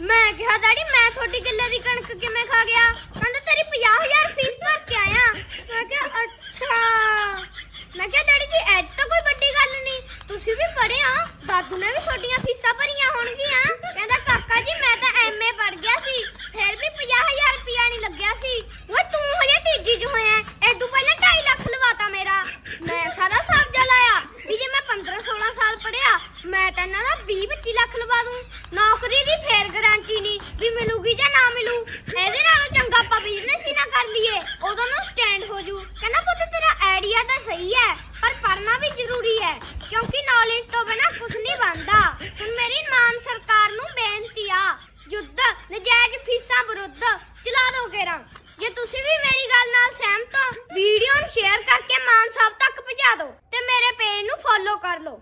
ਮੈਂ ਕਿਹਾ, ਡੈਡੀ, ਮੈਂ ਤੁਹਾਡੀ ਗੱਲੇ ਦੀ ਕਣਕ ਕਿਵੇਂ ਖਾ ਗਿਆ? ਕਹਿੰਦਾ, ਤੇਰੀ 50000 ਫੀਸ ਭਰ ਕੇ ਆਇਆ। ਮੈਂ ਕਿਹਾ, ਅੱਛਾ। ਮੈਂ ਕਿਹਾ, ਡੈਡੀ, ਜੀ ਐਜ ਤਾਂ ਕੋਈ ਵੱਡੀ ਗੱਲ ਨਹੀਂ। ਤੁਸੀਂ ਵੀ ਪੜ੍ਹੇ ਆ ਦਾਦੂ ਨੇ ਵੀ ਤੁਹਾਡੀਆਂ ਫੀਸਾਂ ਭਰੀਆਂ ਹੋਣਗੀਆਂ। ਕਹਿੰਦਾ, ਕਾਕਾ ਜੀ, ਮੈਂ ਤਾਂ ਐਮਏ ਪੜ ਗਿਆ ਸੀ। ਫਿਰ ਵੀ 50000 ਰੁਪਿਆ ਨਹੀਂ ਲੱਗਿਆ ਸੀ। ਓਏ, ਤੂੰ ਹਜੇ ਤੀਜੀ ਚ ਹੋਇਆ ਐ ਤੂੰ ਪਹਿਲਾਂ 2.5 ਲੱਖ ਲਵਾਤਾ ਮੇਰਾ। ਮੈਂ ਸਾਰਾ ਸਾਬਜਾ ਲਾਇਆ ਵੀ ਜੇ ਮੈਂ 15 16 ਸਾਲ ਪੜਿਆ ਮੈਂ ਤਾਂ ਇਹਨਾਂ ਦਾ 20 25 ਲੱਖ ਲਵਾ ਦੂੰ। ਨੌਕਰੀ ਦੀ ਵੀ ਮਿਲੂਗੀ ਜਾਂ ਨਾ ਮਿਲੂ? ਇਹਦੇ ਨਾਲੋਂ ਚੰਗਾ ਆਪਾਂ ਬਿਜ਼ਨਸ ਹੀ ਨਾ ਕਰ ਲਈਏ। ਉਦੋਂ ਨੂੰ ਸਟੈਂਡ ਹੋ ਜੂ। ਕਹਿੰਦਾ ਪੁੱਤ ਤੇਰਾ ਆਈਡੀਆ ਤਾਂ ਸਹੀ ਹੈ, ਪਰ ਪੜਨਾ ਵੀ ਜ਼ਰੂਰੀ ਹੈ, ਕਿਉਂਕਿ ਨੌਲੇਜ ਤੋਂ ਬਿਨਾ ਕੁਝ ਨਹੀਂ ਬਣਦਾ। ਹੁਣ ਮੇਰੀ ਮਾਨ ਸਰਕਾਰ ਨੂੰ ਬੇਨਤੀ ਆ, ਯੁੱਧ, ਨਜਾਇਜ਼ ਫੀਸਾਂ ਵਿਰੁੱਧ ਚਲਾ ਦੋ ਕੇਰਾਂ। ਜੇ ਤੁਸੀਂ ਵੀ ਮੇਰੀ ਗੱਲ ਨਾਲ ਸਹਿਮਤ ਹੋ, ਵੀਡੀਓ ਨੂੰ ਸ਼ੇਅਰ ਕਰਕੇ ਮਾਨ ਸਾਹਿਬ ਤੱਕ ਪਹੁੰਚਾ ਦਿਓ ਤੇ ਮੇਰੇ ਪੇਜ ਨੂੰ ਫੋਲੋ ਕਰ ਲਓ।